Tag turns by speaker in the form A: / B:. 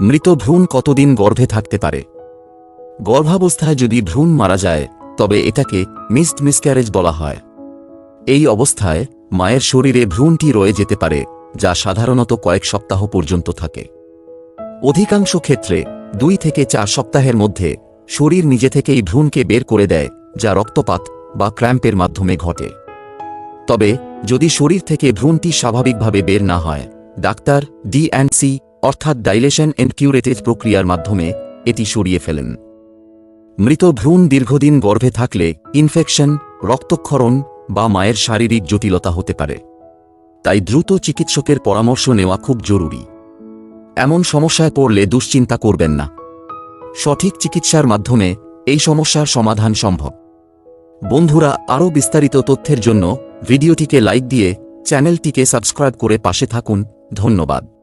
A: মৃত ভ্রূণ কতদিন গর্ভে থাকতে পারে? গর্ভাবস্থায় যদি ভ্রূণ মারা যায়, তবে এটাকে মিসড মিসক্যারেজ বলা হয়। এই অবস্থায় মায়ের শরীরে ভ্রূণটি রয়ে যেতে পারে, যা সাধারণত কয়েক সপ্তাহ পর্যন্ত থাকে। অধিকাংশ ক্ষেত্রে দুই থেকে চার সপ্তাহের মধ্যে শরীর নিজে থেকেই ভ্রূণকে বের করে দেয়, যা রক্তপাত বা ক্র্যাম্পের মাধ্যমে ঘটে। তবে যদি শরীর থেকে ভ্রূণটি স্বাভাবিকভাবে বের না হয়, ডাক্তার ডিএনসি অর্থাৎ ডাইলেশন এন্ড কিউরেটেজ প্রক্রিয়ার মাধ্যমে এটি সরিয়ে ফেলেন। মৃত ভ্রূণ দীর্ঘদিন গর্ভে থাকলে ইনফেকশন রক্তক্ষরণ বা মায়ের শারীরিক জটিলতা হতে পারে। তাই দ্রুত চিকিৎসকের পরামর্শ নেওয়া খুব জরুরি। এমন সমস্যায় পড়লে দুশ্চিন্তা করবেন না। সঠিক চিকিৎসার মাধ্যমে এই সমস্যার সমাধান সম্ভব। বন্ধুরা, আরও বিস্তারিত তথ্যের জন্য ভিডিওটিকে লাইক দিয়ে চ্যানেলটিকে সাবস্ক্রাইব করে পাশে থাকুন। ধন্যবাদ।